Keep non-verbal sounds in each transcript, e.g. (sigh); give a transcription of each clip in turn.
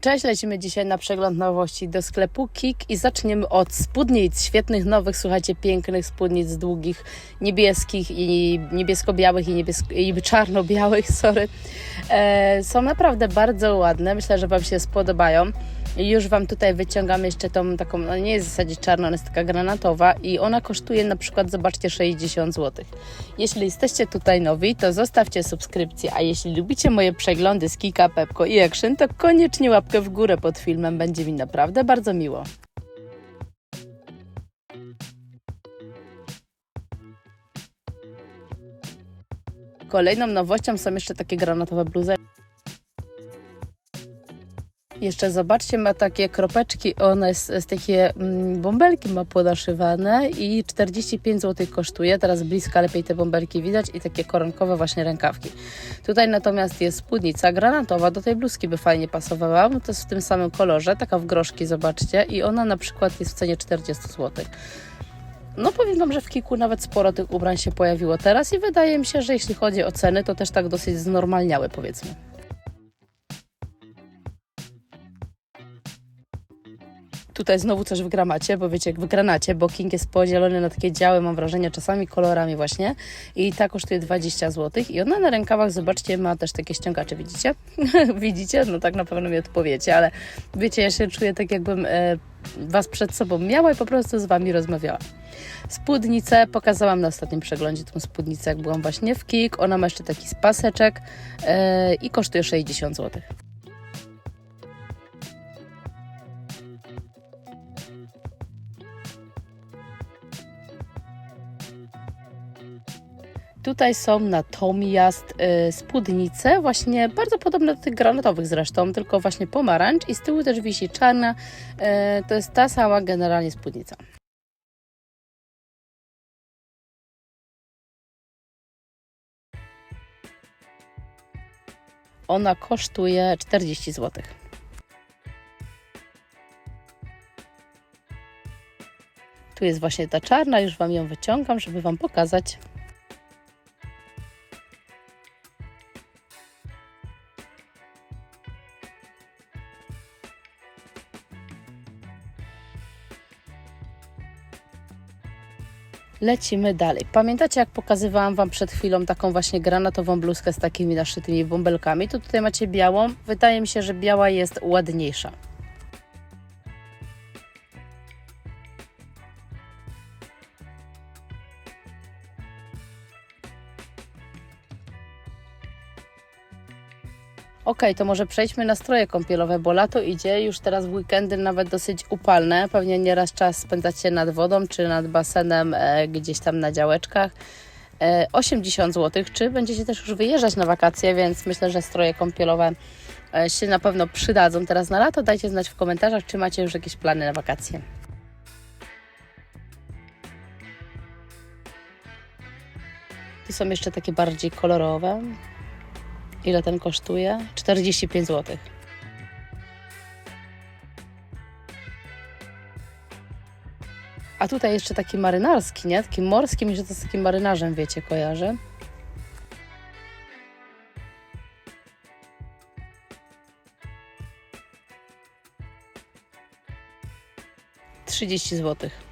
Cześć, lecimy dzisiaj na przegląd nowości do sklepu Kik i zaczniemy od spódnic, świetnych nowych, słuchajcie, pięknych spódnic długich, niebieskich i niebiesko-białych i, niebiesko- i czarno-białych, (laughs) sorry. E, są naprawdę bardzo ładne, myślę, że Wam się spodobają. Już Wam tutaj wyciągam jeszcze tą taką, no nie jest w zasadzie czarna, ona jest taka granatowa i ona kosztuje na przykład, zobaczcie, 60 zł. Jeśli jesteście tutaj nowi, to zostawcie subskrypcję, a jeśli lubicie moje przeglądy z Kika, Pepko i Action, to koniecznie łapkę w górę pod filmem, będzie mi naprawdę bardzo miło. Kolejną nowością są jeszcze takie granatowe bluzy. Jeszcze zobaczcie, ma takie kropeczki, one z, z takie mm, bąbelki ma podaszywane i 45 zł kosztuje. Teraz bliska lepiej te bąbelki widać i takie koronkowe właśnie rękawki. Tutaj natomiast jest spódnica granatowa, do tej bluzki by fajnie pasowała, bo to jest w tym samym kolorze, taka w groszki, zobaczcie i ona na przykład jest w cenie 40 zł. No powiem Wam, że w Kiku nawet sporo tych ubrań się pojawiło teraz i wydaje mi się, że jeśli chodzi o ceny, to też tak dosyć znormalniały powiedzmy. Tutaj znowu coś w gramacie, bo wiecie, w granacie, bo King jest podzielony na takie działy, mam wrażenie, czasami kolorami właśnie. I ta kosztuje 20 zł. I ona na rękawach, zobaczcie, ma też takie ściągacze, widzicie? (laughs) widzicie? No tak na pewno mi odpowiecie, ale wiecie, ja się czuję tak, jakbym e, Was przed sobą miała i po prostu z Wami rozmawiała. Spódnicę pokazałam na ostatnim przeglądzie, tą spódnicę, jak byłam właśnie w Kik. Ona ma jeszcze taki spaseczek e, i kosztuje 60 zł. Tutaj są natomiast y, spódnice, właśnie bardzo podobne do tych granatowych zresztą, tylko właśnie pomarańcz i z tyłu też wisi czarna. Y, to jest ta sama generalnie spódnica. Ona kosztuje 40 zł. Tu jest właśnie ta czarna, już Wam ją wyciągam, żeby Wam pokazać. Lecimy dalej. Pamiętacie, jak pokazywałam Wam przed chwilą taką właśnie granatową bluzkę z takimi naszytymi bąbelkami? To tutaj macie białą. Wydaje mi się, że biała jest ładniejsza. Ok, to może przejdźmy na stroje kąpielowe, bo lato idzie, już teraz w weekendy nawet dosyć upalne. Pewnie nieraz czas spędzacie nad wodą czy nad basenem e, gdzieś tam na działeczkach. E, 80 zł, czy będziecie też już wyjeżdżać na wakacje, więc myślę, że stroje kąpielowe e, się na pewno przydadzą teraz na lato. Dajcie znać w komentarzach, czy macie już jakieś plany na wakacje. Tu są jeszcze takie bardziej kolorowe. Ile ten kosztuje? 45 zł. A tutaj jeszcze taki marynarski, nie? Taki morski, mi się to z takim marynarzem, wiecie, kojarzy. Trzydzieści złotych.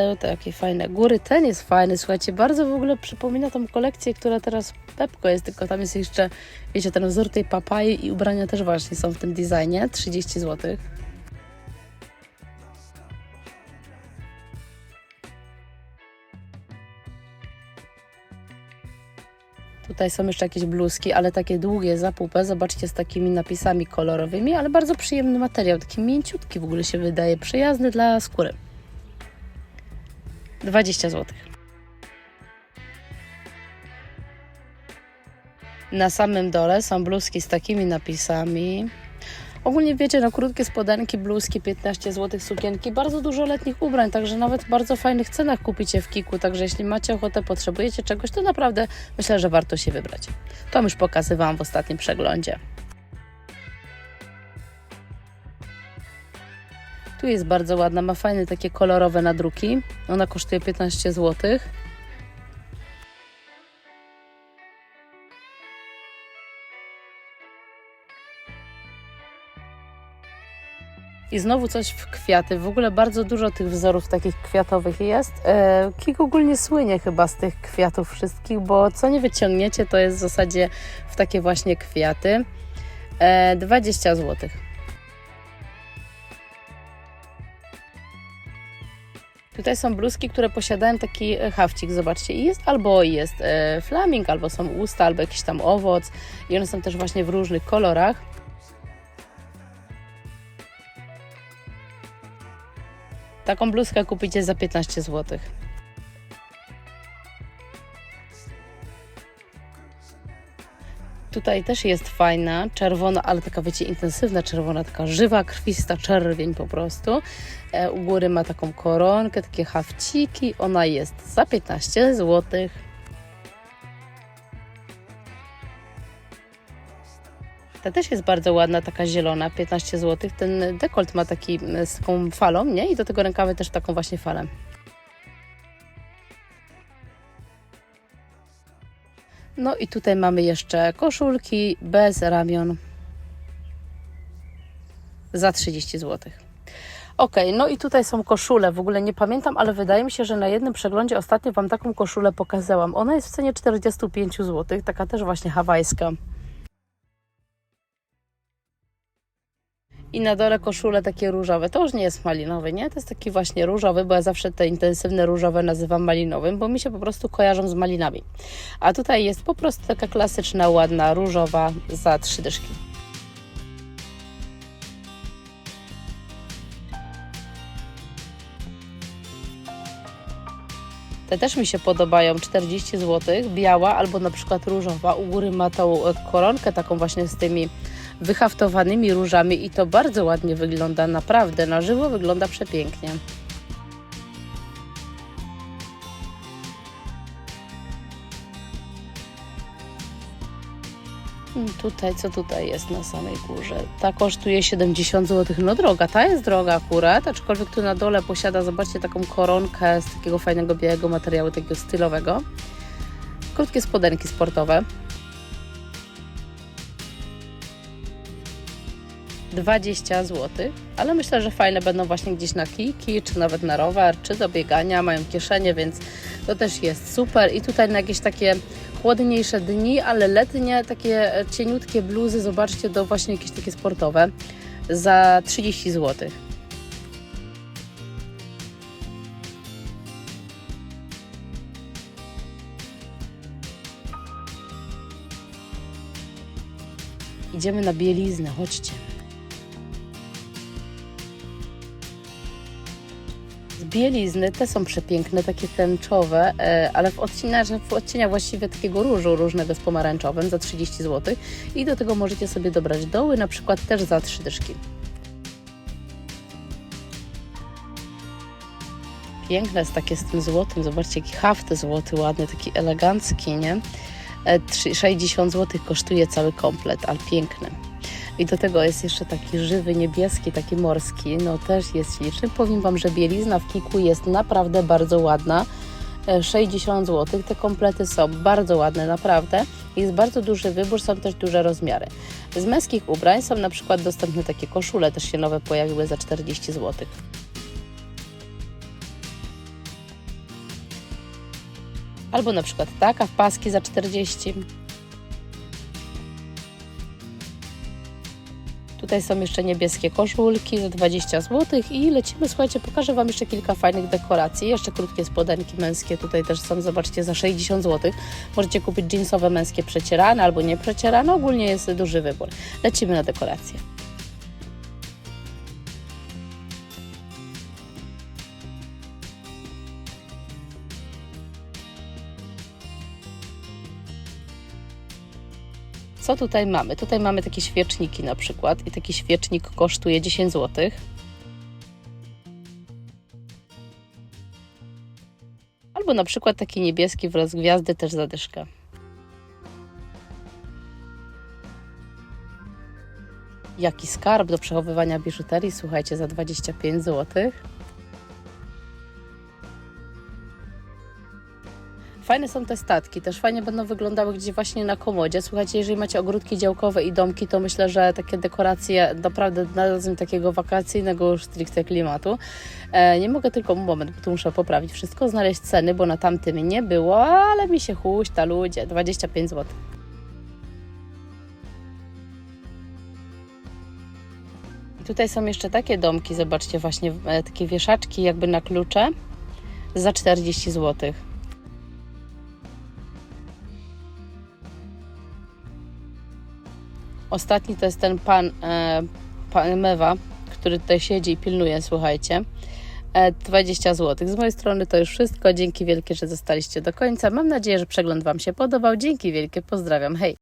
Te takie fajne góry. Ten jest fajny, słuchajcie, bardzo w ogóle przypomina tą kolekcję, która teraz Pepko jest, tylko tam jest jeszcze, wiecie, ten wzór tej papai i ubrania też właśnie są w tym designie. 30 zł. Tutaj są jeszcze jakieś bluzki, ale takie długie, za pupę. Zobaczcie, z takimi napisami kolorowymi, ale bardzo przyjemny materiał. Taki mięciutki w ogóle się wydaje, przyjazny dla skóry. 20 zł. Na samym dole są bluzki z takimi napisami. Ogólnie wiecie, no krótkie spodenki, bluzki, 15 zł, sukienki, bardzo dużo letnich ubrań, także nawet w bardzo fajnych cenach kupicie w Kiku, także jeśli macie ochotę, potrzebujecie czegoś, to naprawdę myślę, że warto się wybrać. To już pokazywałam w ostatnim przeglądzie. Tu jest bardzo ładna, ma fajne takie kolorowe nadruki. Ona kosztuje 15 zł. I znowu coś w kwiaty. W ogóle bardzo dużo tych wzorów takich kwiatowych jest. E, Kik ogólnie słynie chyba z tych kwiatów wszystkich, bo co nie wyciągniecie, to jest w zasadzie w takie właśnie kwiaty. E, 20 zł. Tutaj są bluzki, które posiadają taki e, hafcik, zobaczcie. I jest albo jest e, flaming, albo są usta, albo jakiś tam owoc. I one są też właśnie w różnych kolorach. Taką bluzkę kupicie za 15 zł. Tutaj też jest fajna, czerwona, ale taka wiecie, intensywna czerwona, taka żywa, krwista czerwień po prostu. E, u góry ma taką koronkę, takie hawciki. Ona jest za 15 zł. Ta też jest bardzo ładna, taka zielona, 15 zł. Ten dekolt ma taki z taką falą, nie? I do tego rękawy też taką właśnie falę. No i tutaj mamy jeszcze koszulki bez ramion za 30 zł. Ok, no i tutaj są koszule. W ogóle nie pamiętam, ale wydaje mi się, że na jednym przeglądzie ostatnio Wam taką koszulę pokazałam. Ona jest w cenie 45 zł, taka też właśnie hawajska. I na dole koszule takie różowe. To już nie jest malinowy, nie? To jest taki właśnie różowy, bo ja zawsze te intensywne różowe nazywam malinowym, bo mi się po prostu kojarzą z malinami. A tutaj jest po prostu taka klasyczna, ładna, różowa za trzy dyszki. Te też mi się podobają, 40 zł, biała albo na przykład różowa. U góry ma tą e, koronkę taką właśnie z tymi wyhaftowanymi różami i to bardzo ładnie wygląda, naprawdę, na żywo wygląda przepięknie. Mm, Tutaj, co tutaj jest na samej górze? Ta kosztuje 70 zł. No droga, ta jest droga akurat, aczkolwiek tu na dole posiada, zobaczcie, taką koronkę z takiego fajnego białego materiału, takiego stylowego. Krótkie spodenki sportowe. 20 zł, ale myślę, że fajne będą właśnie gdzieś na kijki, czy nawet na rower, czy do biegania, mają kieszenie, więc to też jest super. I tutaj na jakieś takie chłodniejsze dni, ale letnie, takie cieniutkie bluzy, zobaczcie, do właśnie jakieś takie sportowe za 30 zł. Idziemy na bieliznę, chodźcie. Z bielizny te są przepiękne, takie tęczowe, e, ale w odcieniach, w odcieniach właściwie takiego różu różnego z pomarańczowym za 30 zł. I do tego możecie sobie dobrać doły, na przykład też za 3 dyszki. Piękne jest takie z tym złotym, zobaczcie jaki haft złoty ładny, taki elegancki, nie? E, trzy- 60 zł kosztuje cały komplet, ale piękny. I do tego jest jeszcze taki żywy, niebieski, taki morski, no też jest śliczny. Powiem Wam, że bielizna w Kiku jest naprawdę bardzo ładna. E, 60 zł. Te komplety są bardzo ładne, naprawdę. Jest bardzo duży wybór, są też duże rozmiary. Z męskich ubrań są na przykład dostępne takie koszule, też się nowe pojawiły za 40 zł. Albo na przykład taka w paski za 40. Tutaj są jeszcze niebieskie koszulki za 20 zł i lecimy, słuchajcie, pokażę Wam jeszcze kilka fajnych dekoracji. Jeszcze krótkie spodenki męskie tutaj też są, zobaczcie, za 60 zł. Możecie kupić jeansowe męskie przecierane albo nie przecierane, ogólnie jest duży wybór. Lecimy na dekoracje. Co tutaj mamy? Tutaj mamy takie świeczniki na przykład i taki świecznik kosztuje 10 zł. Albo na przykład taki niebieski wraz z gwiazdy też zadyszka. Jaki skarb do przechowywania biżuterii, słuchajcie, za 25 zł. Fajne są te statki, też fajnie będą wyglądały gdzieś właśnie na komodzie. Słuchajcie, jeżeli macie ogródki działkowe i domki, to myślę, że takie dekoracje naprawdę dadzą takiego wakacyjnego już stricte klimatu. E, nie mogę tylko moment, bo tu muszę poprawić wszystko, znaleźć ceny, bo na tamtym nie było, ale mi się huśta ludzie, 25 zł. Tutaj są jeszcze takie domki, zobaczcie, właśnie e, takie wieszaczki jakby na klucze za 40 zł. Ostatni to jest ten pan, e, pan Mewa, który tutaj siedzi i pilnuje, słuchajcie. E, 20 zł. Z mojej strony to już wszystko. Dzięki wielkie, że zostaliście do końca. Mam nadzieję, że przegląd Wam się podobał. Dzięki wielkie. Pozdrawiam. Hej!